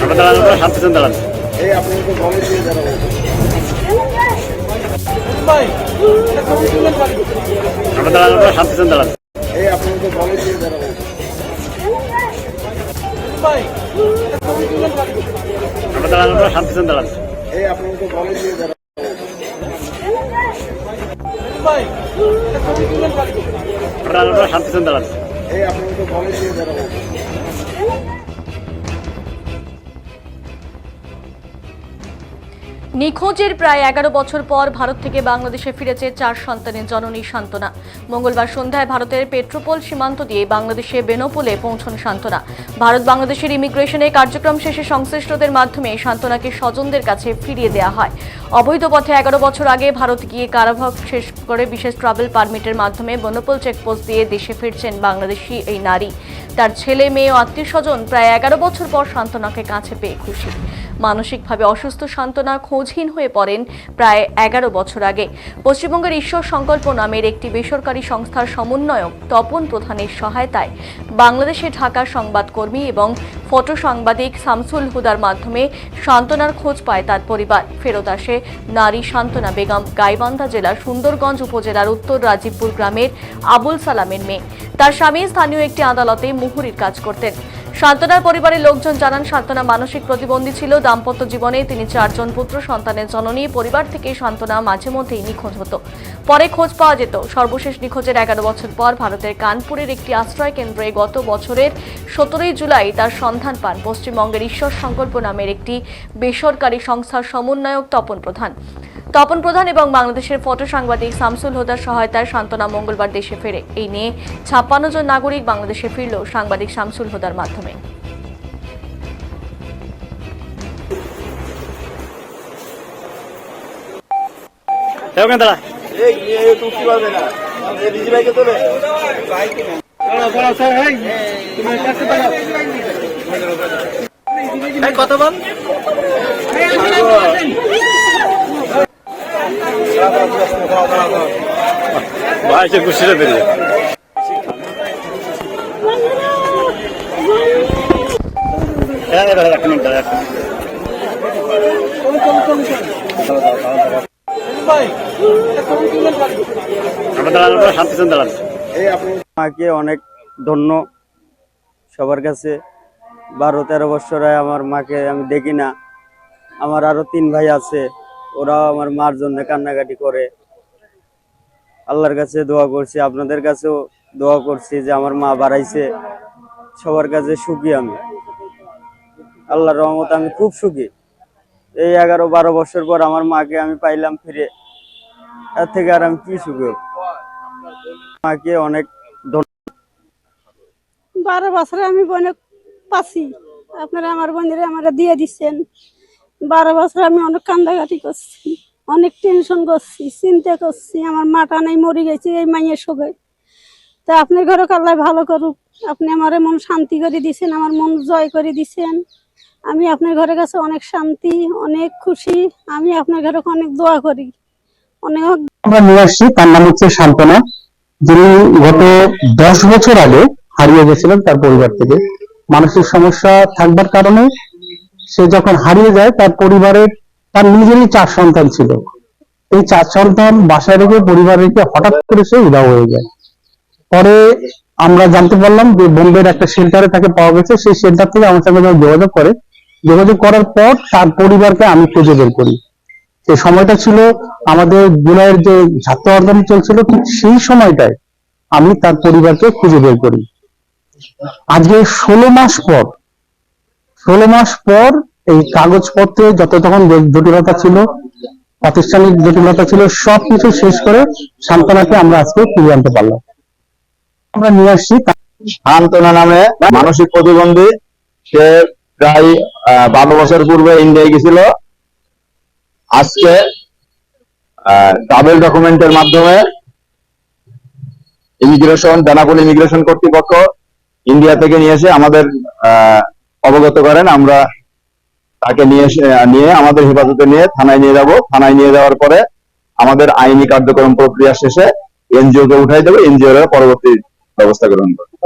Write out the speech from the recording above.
আমরা দাঁড়ানো করে সাত পিছন দাঁড়ান আমরা দাঁড়ানো করে সাত পিছন দাঁড়ান আমরা দাঁড়ানো করে সাত পিছন দাঁড়ান আমরা দাঁড়ানো করে সাত পিছন দাঁড়ান নিখোঁজের প্রায় এগারো বছর পর ভারত থেকে বাংলাদেশে ফিরেছে চার সন্তানের জননী সান্ত্বনা। মঙ্গলবার সন্ধ্যায় ভারতের পেট্রোপোল সীমান্ত দিয়ে বাংলাদেশে বেনোপোলে পৌঁছন সান্ত্বনা। ভারত বাংলাদেশের ইমিগ্রেশনে কার্যক্রম শেষে সংশ্লিষ্টদের মাধ্যমে সান্ত্বনাকে স্বজনদের কাছে ফিরিয়ে দেওয়া হয়। অবৈধ পথে এগারো বছর আগে ভারত গিয়ে কারাভোগ শেষ করে বিশেষ ট্রাভেল পারমিটের মাধ্যমে বনপোল চেকপোস্ট দিয়ে দেশে ফিরছেন বাংলাদেশি এই নারী। তার ছেলে, মেয়ে ও আত্মীয় স্বজন প্রায় এগারো বছর পর সান্ত্বনাকে কাছে পেয়ে খুশি। মানসিকভাবে অসুস্থ, সান্ত্বনা খোঁজহীন হয়ে পড়েন প্রায় এগারো বছর আগে। পশ্চিমবঙ্গের ঈশ্বর সংকল্প নামের একটি বেসরকারি সংস্থার সমন্বয়ক তপন প্রধানের সহায়তায় বাংলাদেশে ঢাকার সংবাদকর্মী এবং ফটো সাংবাদিক শামসুল হুদার মাধ্যমে সান্ত্বনার খোঁজ পায় তার পরিবার। ফেরত আসে নারী সান্ত্বনা বেগম গাইবান্ধা জেলার সুন্দরগঞ্জ উপজেলার উত্তর রাজীবপুর গ্রামের আবুল সালামের মেয়ে। তার স্বামী স্থানীয় একটি আদালতে মুহুরির কাজ করতেন। সান্ত্বনার পরিবারের লোকজন জানান, সান্ত্বনা মানসিক প্রতিবন্ধী ছিল। দাম্পত্য জীবনে তিনি চারজন পুত্র, সন্তানের জননী, পরিবার থেকে সান্ত্বনা মাঝে মধ্যেই নিখোঁজ হতো। পরে খোঁজ পাওয়া যেত। সর্বশেষ নিখোঁজের এগারো বছর পর ভারতের কানপুরের একটি আশ্রয় কেন্দ্রে গত বছরের সতেরোই জুলাই তার সন্ধান পান পশ্চিমবঙ্গের ঈশ্বর সংকল্প নামের একটি বেসরকারি সংস্থার সমন্বয়ক তপন প্রধান। তপন প্রধান এবং বাংলাদেশের ফটো সাংবাদিক শামসুল হোদার সহায়তায় সান্ত্বনা মঙ্গলবার দেশে ফেরে। এই নিয়ে ছাপ্পান্ন জন নাগরিক বাংলাদেশে ফিরল সাংবাদিক শামসুল হোদার মাধ্যমে। কত বল ভাই সে খুশিটা বেরিয়ে হ্যাঁ দাঁড়া এক মিনিট দাঁড়া এক মিনিট। আমরা দাঁড়ানো করে সাত পিছন দাঁড়ান মাকে অনেক ধন্য সবার কাছে। বারো তেরো বছরে আমার মাকে আমি দেখি না। আমার আরও তিন ভাই আছে। ওরাও আমার মার জন্য কান্নাকাটি করে। আল্লাহর কাছে দোয়া করছি, আপনাদের কাছেও দোয়া করছি যে আমার মা বাড়াইছে। সবার কাছে সুখী আমি। আল্লাহর রহমত আমি খুব সুখী। এই এগারো বারো বছর পর আমার মাকে আমি পাইলাম ফিরে। তার থেকে আর আমি কি সুখী মাকে অনেক বারো বছরে আমি বোনে পাচ্ছি আপনারা আমার বোনের আমার দিয়ে দিচ্ছেন। বারো বছর আমি অনেক কান্দাকাটি করছি, অনেক টেনশন করছি, চিন্তা করছি, আমার মাটা নেই, মরে গেছে, এই মাইয়ের সঙ্গে তা আপনার ঘরে কাল্লাই ভালো করুক? আপনি আমার মন শান্তি করে দিছেন, আমার মন জয় করে দিছেন। আমি আপনার ঘরের কাছে অনেক শান্তি, অনেক খুশি, আমি আপনার ঘরে অনেক দোয়া করি। অনেক আমরা নিয়ে আসছি, তার নাম হচ্ছে সান্ত্বনা যিনি গত দশ বছর আগে হারিয়ে গেছিলেন তার পরিবার থেকে। মানসিক সমস্যা থাকবার কারণে সে যখন হারিয়ে যায়, তার পরিবারের, তার নিজেরই চার সন্তান ছিল। এই চার সন্তান বাসায় রেখে পরিবার রেখে হঠাৎ করে সে উধাও হয়ে যায়। পরে আমরা জানতে পারলাম যে বোম্বের একটা শেল্টারে তাকে পাওয়া গেছে। সেই শেল্টার থেকে আমার সঙ্গে যোগাযোগ করে, যোগাযোগ করার পর তার পরিবারকে আমি খুঁজে বের করি। সে সময়টা ছিল আমাদের জুলাইয়ের যে ছাত্র আন্দোলন চলছিল, ঠিক সেই সময়টায় আমি তার পরিবারকে খুঁজে বের করি। আজকে ষোলো মাস পর, ষোলো মাস পর এই কাগজপত্রে যত তখন জটিলতা ছিল, প্রাতিষ্ঠানিক জটিলতা ছিল, সবকিছু শেষ করে সান্ত্বনাকে আমরা আজকে ফিরিয়ে আনতে পারলাম। আমরা নিয়ে আসছি সান্ত্বনা নামে মানসিক প্রতিবন্ধী। সে প্রায় বারো বছর পূর্বে ইন্ডিয়ায় গেছিল। আজকে ট্রাভেল ডকুমেন্টের মাধ্যমে ইমিগ্রেশন বেনাপুল ইমিগ্রেশন কর্তৃপক্ষ ইন্ডিয়া থেকে নিয়ে এসে আমাদের অবগত করেন। আমরা তাকে নিয়ে নিয়ে আমাদের হেফাজতে নিয়ে থানায় নিয়ে যাব। থানায় নিয়ে যাওয়ার পরে আমাদের আইনি কার্যক্রম প্রক্রিয়া শেষে এনজিও কে উঠাই দেবে। এনজিও পরবর্তী ব্যবস্থা গ্রহণ করবে।